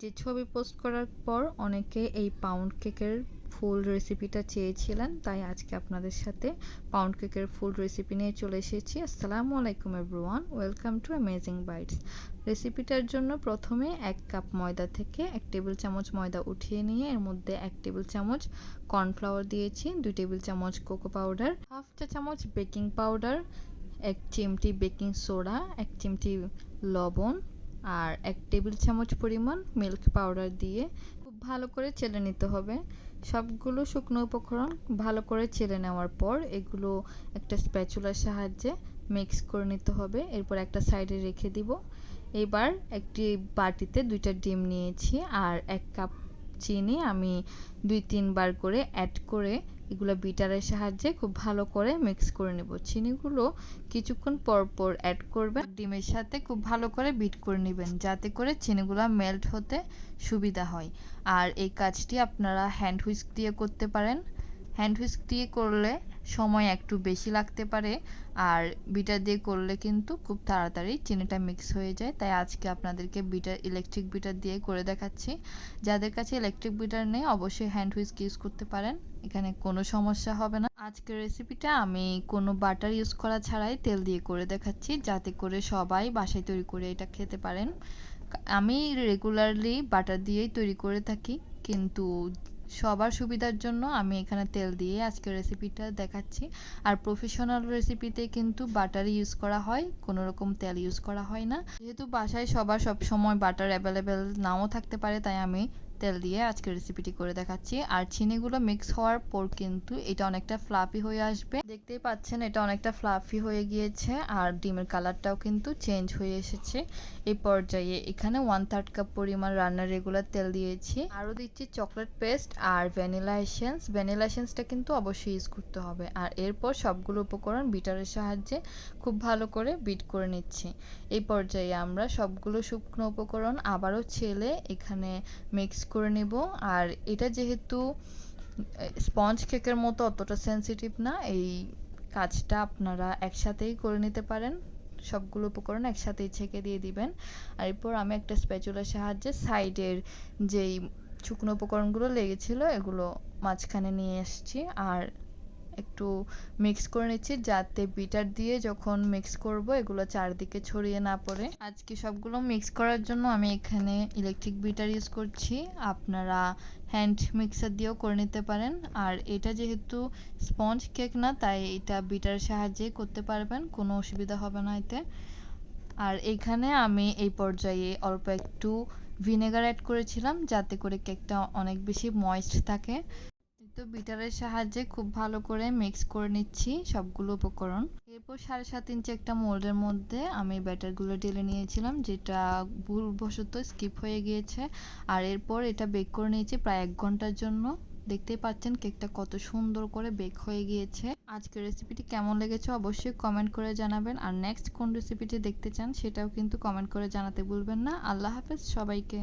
যে ছবি পোস্ট করার পর অনেকে এই পাউন্ড কেকের ফুল রেসিপিটা চেয়েছিলেন, তাই আজকে আপনাদের সাথে পাউন্ড কেকের ফুল রেসিপি নিয়ে চলে এসেছি। আসসালামু আলাইকুম everyone welcome to amazing bites রেসিপিটার জন্য প্রথমে এক কাপ ময়দা থেকে এক টেবিল চামচ ময়দা উঠিয়ে নিয়ে এর মধ্যে এক টেবিল চামচ কর্নফ্লাওয়ার দিয়েছি, দুই টেবিল চামচ কোকো পাউডার হাফ চা চামচ বেকিং পাউডার এক চিমটি বেকিং সোডা এক চিমটি লবণ আর এক টেবিল চামচ পরিমাণ মিল্ক পাউডার দিয়ে খুব ভালো করে চেলে নিতে হবে। সবগুলো শুকনো উপকরণ ভালো করে চেলে নেওয়ার পর এগুলো একটা স্প্যাচুলার সাহায্যে মিক্স করে নিতে হবে। এরপর একটা সাইডে রেখে দিব। এবার একটি বাটিতে দুইটা ডিম নিয়েছি আর এক কাপ চিনি আমি দুই তিনবার করে অ্যাড করে এগুলো বিটারের সাহায্যে খুব ভালো করে মিক্স করে নেব। চিনিগুলো কিছুক্ষণ পর পর অ্যাড করবেন। ডিমের সাথে খুব ভালো করে বিট করে নেবেন, যাতে করে চিনিগুলো মেল্ট হতে সুবিধা হয়। আর এই কাজটি আপনারা হ্যান্ড হুইস্ক দিয়ে করতে পারেন। হ্যান্ড হুইস্ক দিয়ে করলে সময় একটু বেশি লাগতে পারে আর বিটার দিয়ে করলে কিন্তু খুব তাড়াতাড়ি চিনিটা মিক্স হয়ে যায়। তাই আজকে আপনাদেরকে বিটার ইলেকট্রিক বিটার দিয়ে করে দেখাচ্ছি। যাদের কাছে ইলেকট্রিক বিটার নেই, অবশ্যই হ্যান্ড হুইস্ক ইউজ করতে পারেন। এখানে কোনো সমস্যা হবে না। আজকের রেসিপিটা আমি কোনো বাটার ইউজ করা ছাড়াই তেল দিয়ে করে দেখাচ্ছি, যাতে করে সবাই বাসায় তৈরি করে এটা খেতে পারেন। আমি রেগুলারলি বাটার দিয়েই তৈরি করে থাকি, কিন্তু সবার সুবিধার জন্য আমি এখানে তেল দিয়ে আজকে রেসিপিটা দেখাচ্ছি। আর প্রফেশনাল রেসিপিতে কিন্তু বাটার ইউজ করা হয়, কোনো রকম তেল ইউজ করা হয় না। যেহেতু বাসায় সবার সব সময় বাটার অ্যাভেলেবেল নাও থাকতে পারে, তাই আমি তেল দিয়ে আজকের রেসিপিটি করে দেখাচ্ছি। আর চিনিগুলো মিক্স হওয়ার পর কিন্তু এটা অনেকটা ফ্লাফি হয়ে আসবে। দেখতেই পাচ্ছেন এটা অনেকটা ফ্লাফি হয়ে গিয়েছে আর ডিমের কালারটাও কিন্তু চেঞ্জ হয়ে এসেছে। এই পর্যায়ে এখানে ওয়ান থার্ড কাপ পরিমাণ রান্নার রেগুলার তেল দিয়েছি। আরও দিচ্ছি চকলেট পেস্ট আর ভ্যানিলা এসেন্স ভ্যানিলা এসেন্সটা কিন্তু অবশ্যই ইউজ করতে হবে। আর এরপর সবগুলো উপকরণ বিটারের সাহায্যে খুব ভালো করে বিট করে নিচ্ছি। এই পর্যায়ে আমরা সবগুলো শুকনো উপকরণ আবারও ছেলে এখানে মিক্স করে নেব। আর এটা যেহেতু স্পঞ্জ কেকের মতো অতটা সেন্সিটিভ না, এই কাজটা আপনারা একসাথেই করে নিতে পারেন। সবগুলো উপকরণ একসাথেই ছেঁকে দিয়ে দিবেন। আর এরপর আমি একটা স্প্যাচুলার সাহায্যে সাইডের যেই শুকনো উপকরণগুলো লেগেছিল, এগুলো মাঝখানে নিয়ে এসছি আর একটু মিক্স করে নিচ্ছি, যাতে বিটার দিয়ে যখন মিক্স করব এগুলো চারদিকে ছড়িয়ে না পড়ে। আজকে সবগুলো মিক্স করার জন্য আমি এখানে ইলেকট্রিক বিটার ইউজ করছি। আপনারা হ্যান্ড মিক্সার দিয়েও করে নিতে পারেন। আর এটা যেহেতু স্পঞ্জ কেক না, তাই এটা বিটার সাহায্যে করতে পারবেন, কোনো অসুবিধা হবে না এতে। আর এখানে আমি এই পর্যায়ে অল্প একটু ভিনেগার অ্যাড করেছিলাম, যাতে করে কেকটা অনেক বেশি ময়েস্ট থাকে। তো বিটারের সাহায্যে খুব ভালো করে মিক্স করে নিচ্ছি সবগুলো উপকরণ। এরপর সাড়ে সাত ইঞ্চি একটা মোল্ডের মধ্যে আমি ব্যাটারগুলো ঢেলে নিয়েছিলাম, যেটা ভুলবশত স্কিপ হয়ে গিয়েছে। আর এরপর এটা বেক করে নিয়েছি প্রায় এক ঘণ্টার জন্য। দেখতেই পাচ্ছেন কেকটা কত সুন্দর করে বেক হয়ে গিয়েছে। আজকের রেসিপিটি কেমন লেগেছে অবশ্যই কমেন্ট করে জানাবেন। আর নেক্সট কোন রেসিপিটি দেখতে চান সেটাও কিন্তু কমেন্ট করে জানাতে ভুলবেন না। আল্লাহ হাফেজ সবাইকে।